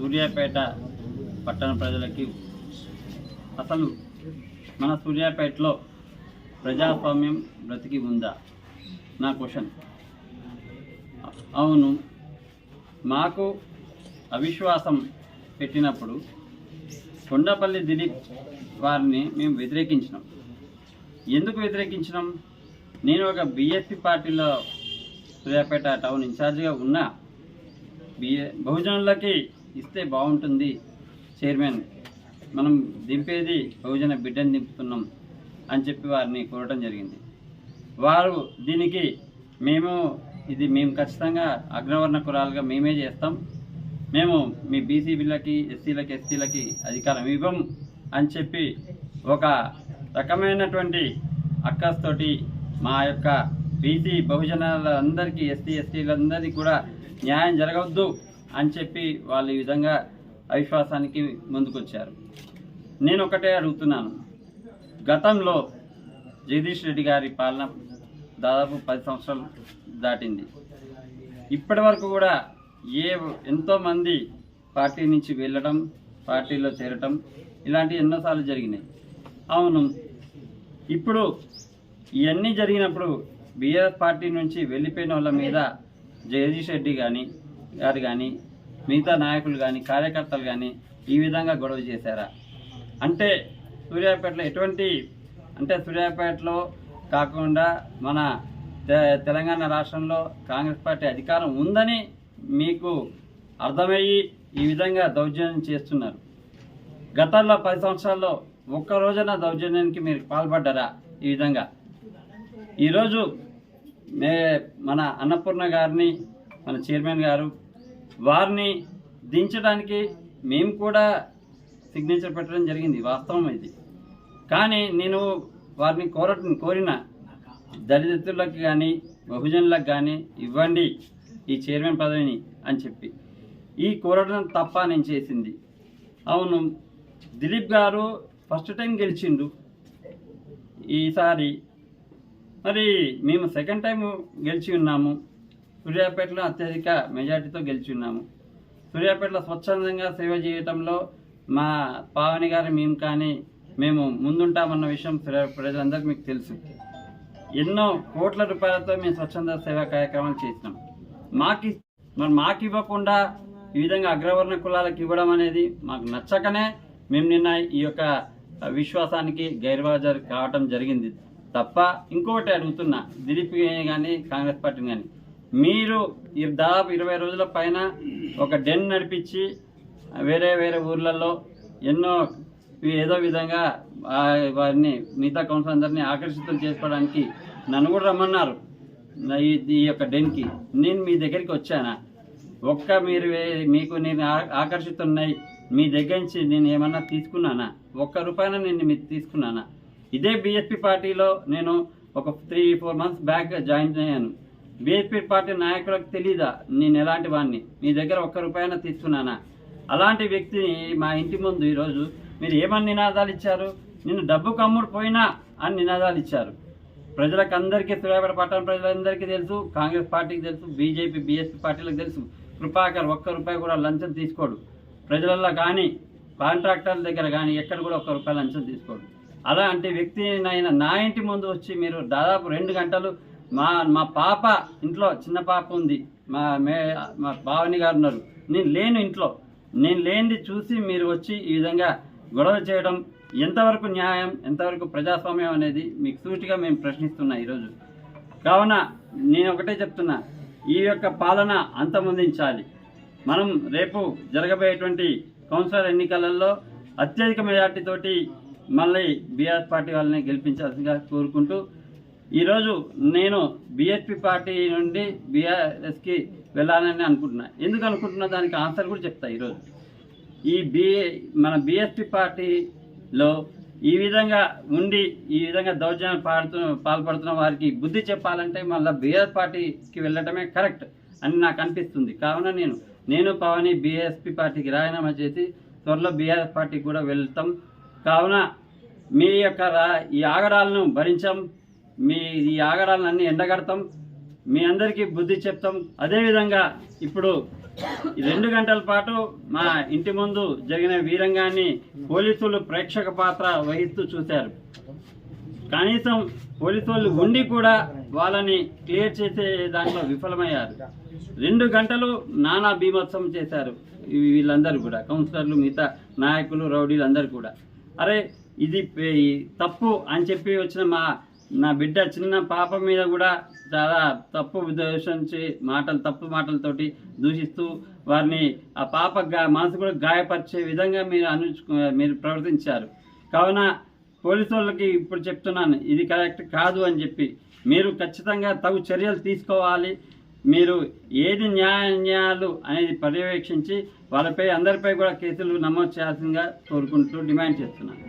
సూర్యాపేట పట్టణ ప్రజలకి అసలు మన సూర్యాపేటలో ప్రజాస్వామ్యం బ్రతికి ఉందా? నా క్వశ్చన్. అవును మాకు అవిశ్వాసం పెట్టినప్పుడు కొండపల్లి దిలీప్ వారిని మేము వ్యతిరేకించినాం. ఎందుకు వ్యతిరేకించినాం? నేను ఒక బీఎస్పీ పార్టీలో సూర్యాపేట టౌన్ ఇన్ఛార్జిగా ఉన్నా. బిఏ బహుజనులకి ఇస్తే బాగుంటుంది చైర్మన్. మనం దింపేది బహుజన బిడ్డని దింపుతున్నాం అని చెప్పి వారిని కోరటం జరిగింది. వారు దీనికి మేము ఇది మేము ఖచ్చితంగా అగ్రవర్ణ కులాలుగా మేమే చేస్తాం. మేము మీ బీసీబీలకి ఎస్సీలకి ఎస్టీలకి అధికారం ఇవ్వం అని చెప్పి ఒక రకమైనటువంటి అక్కస్తోటి మా యొక్క బీసీ బహుజనాలందరికీ ఎస్సీ ఎస్టీలందరికీ కూడా న్యాయం జరగవద్దు. అని చెప్పి వాళ్ళు ఈ విధంగా అవిశ్వాసానికి ముందుకొచ్చారు. నేను ఒకటే అడుగుతున్నాను. గతంలో జగదీష్ రెడ్డి గారి పాలన దాదాపు పది సంవత్సరాలు దాటింది. ఇప్పటి వరకు కూడా ఏ ఎంతోమంది పార్టీ నుంచి వెళ్ళడం పార్టీలో చేరటం ఇలాంటి ఎన్నోసార్లు జరిగినాయి. అవును ఇప్పుడు ఇవన్నీ జరిగినప్పుడు బీఆర్ఎస్ పార్టీ నుంచి వెళ్ళిపోయిన వాళ్ళ మీద జగదీష్ రెడ్డి కానీ గారు కానీ మిగతా నాయకులు కానీ కార్యకర్తలు కానీ ఈ విధంగా గొడవ చేశారా? అంటే సూర్యాపేటలో ఎటువంటి అంటే సూర్యాపేటలో కాకుండా మన తె- తెలంగాణ రాష్ట్రంలో కాంగ్రెస్ పార్టీ అధికారం ఉందని మీకు అర్థమయ్యి ఈ విధంగా దౌర్జన్యం చేస్తున్నారు. గతంలో పది సంవత్సరాల్లో ఒక్క రోజున దౌర్జన్యానికి మీరు పాల్పడ్డారా ఈ విధంగా? ఈరోజు మే మన అన్నపూర్ణ గారిని మన చైర్మన్ గారు వారిని దించడానికి మేము కూడా సిగ్నేచర్ పెట్టడం జరిగింది వాస్తవం ఇది. కానీ నేను వారిని కోర కోరిన దళితులకు కానీ బహుజనులకు కానీ ఇవ్వండి ఈ చైర్మన్ పదవిని అని చెప్పి. ఈ కోరడం తప్ప నేను చేసింది. అవును దిలీప్ గారు ఫస్ట్ టైం గెలిచిండు. ఈసారి మరి మేము సెకండ్ టైం గెలిచి ఉన్నాము. సూర్యాపేటలో అత్యధిక మెజార్టీతో గెలిచి ఉన్నాము సూర్యాపేటలో స్వచ్ఛందంగా సేవ చేయటంలో మా పావని గారు మేము కానీ మేము ముందుంటామన్న విషయం సూర్యా- ప్రజలందరికీ మీకు తెలుసు. ఎన్నో కోట్ల రూపాయలతో మేము స్వచ్ఛంద సేవా కార్యక్రమాలు చేసినాం. మాకి మరి మాకు ఇవ్వకుండా ఈ విధంగా అగ్రవర్ణ కులాలకు ఇవ్వడం అనేది మాకు నచ్చకనే మేము నిన్న ఈ యొక్క విశ్వాసానికి గైర్హాజరు కావటం జరిగింది. తప్ప ఇంకొకటి అడుగుతున్నా దిలీప్ కానీ కాంగ్రెస్ పార్టీని కానీ మీరు ఈ దాదాపు ఇరవై రోజుల పైన ఒక డెన్ నడిపించి వేరే వేరే ఊర్లలో ఎన్నో ఏదో విధంగా వారిని మిగతా కౌన్సిల్ అందరినీ ఆకర్షితులు చేసుకోవడానికి నన్ను కూడా రమ్మన్నారు. ఈ యొక్క డెన్కి నేను మీ దగ్గరికి వచ్చానా? ఒక్క మీరు మీకు నేను ఆకర్షితున్నాయి మీ దగ్గర నుంచి నేను ఏమన్నా తీసుకున్నానా? ఒక్క రూపాయన నేను మీరు తీసుకున్నానా? ఇదే బీఎస్పీ పార్టీలో నేను ఒక three four months back join అయ్యాను. బీఎస్పీ పార్టీ నాయకులకు తెలీదా? నేను ఎలాంటి వాడిని మీ దగ్గర ఒక్క రూపాయన తీసుకున్నానా? అలాంటి వ్యక్తిని మా ఇంటి ముందు ఈరోజు మీరు ఏమని నినాదాలు ఇచ్చారు? నేను డబ్బు కమ్ముడు పోయినా అని నినాదాలు ఇచ్చారు. ప్రజలకు అందరికీ సూర్యాపేట పట్టణ ప్రజలందరికీ తెలుసు కాంగ్రెస్ పార్టీకి తెలుసు బీజేపీ బీఎస్పీ పార్టీలకు తెలుసు. కృపాకర్ ఒక్క రూపాయి కూడా లంచం తీసుకోడు. ప్రజలలో కానీ కాంట్రాక్టర్ల దగ్గర కానీ ఎక్కడ కూడా ఒక్క రూపాయి లంచం తీసుకోడు. అలాంటి వ్యక్తి నైనా నా ఇంటి ముందు వచ్చి మీరు దాదాపు రెండు గంటలు మా మా పాప ఇంట్లో చిన్న పాప ఉంది. మా మే మా భావని గారు ఉన్నారు. నేను లేను ఇంట్లో. నేను లేనిది చూసి మీరు వచ్చి ఈ విధంగా గొడవ చేయడం ఎంతవరకు న్యాయం ఎంతవరకు ప్రజాస్వామ్యం అనేది మీకు సూటిగా మేము ప్రశ్నిస్తున్నా ఈరోజు. కావున నేను ఒకటే చెప్తున్నా. ఈ యొక్క పాలన అంతమొందించాలి. మనం రేపు జరగబోయేటువంటి కౌన్సిలర్ ఎన్నికలలో అత్యధిక మెజార్టీతోటి మళ్ళీ బీఆర్ పార్టీ వాళ్ళని గెలిపించాల్సిందిగా కోరుకుంటూ ఈరోజు నేను బీఎస్పీ పార్టీ నుండి బీఆర్ఎస్కి వెళ్ళాలని అనుకుంటున్నా. ఎందుకు అనుకుంటున్నా? దానికి ఆన్సర్ కూడా చెప్తా ఈరోజు. ఈ బీఏ మన బీఎస్పీ పార్టీలో ఈ విధంగా ఉండి ఈ విధంగా దౌర్జన్యం పాడుతూ పాల్పడుతున్న వారికి బుద్ధి చెప్పాలంటే మళ్ళీ బీఆర్ పార్టీకి వెళ్ళటమే కరెక్ట్ అని నాకు అనిపిస్తుంది. కావున నేను నేను పవని బీఎస్పీ పార్టీకి రాజీనామా చేసి త్వరలో బీఆర్ఎస్ పార్టీకి కూడా వెళ్తాం. కావున మీ యొక్క ఈ ఆగడాలను భరించాం. మీ ఈ ఆగడాలను ఎండగడతాం. మీ అందరికీ బుద్ధి చెప్తాం. అదేవిధంగా ఇప్పుడు రెండు గంటల పాటు మా ఇంటి ముందు జరిగిన వీరంగాన్ని పోలీసులు ప్రేక్షక పాత్ర వహిస్తూ చూశారు. కనీసం పోలీసులు ఉండి కూడా వాళ్ళని క్లియర్ చేసే దాంట్లో విఫలమయ్యారు. రెండు గంటలు నానా బీభత్సం చేశారు వీళ్ళందరూ కూడా. కౌన్సిలర్లు మిగతా నాయకులు రౌడీలు అందరూ కూడా. అరే ఇది తప్పు అని చెప్పి వచ్చిన మా నా బిడ్డ చిన్న పాప మీద కూడా చాలా తప్పు దూషించి మాటలు తప్పు మాటలతోటి దూషిస్తూ వారిని ఆ పాప గా మనసు కూడా గాయపరిచే విధంగా మీరు అను మీరు ప్రవర్తించారు. కావున పోలీసు వాళ్ళకి ఇప్పుడు చెప్తున్నాను ఇది కరెక్ట్ కాదు అని చెప్పి. మీరు ఖచ్చితంగా తగు చర్యలు తీసుకోవాలి. మీరు ఏది న్యాయాలు అనేది పర్యవేక్షించి వాళ్ళపై అందరిపై కూడా కేసులు నమోదు చేయాల్సిందిగా కోరుకుంటూ డిమాండ్ చేస్తున్నాను.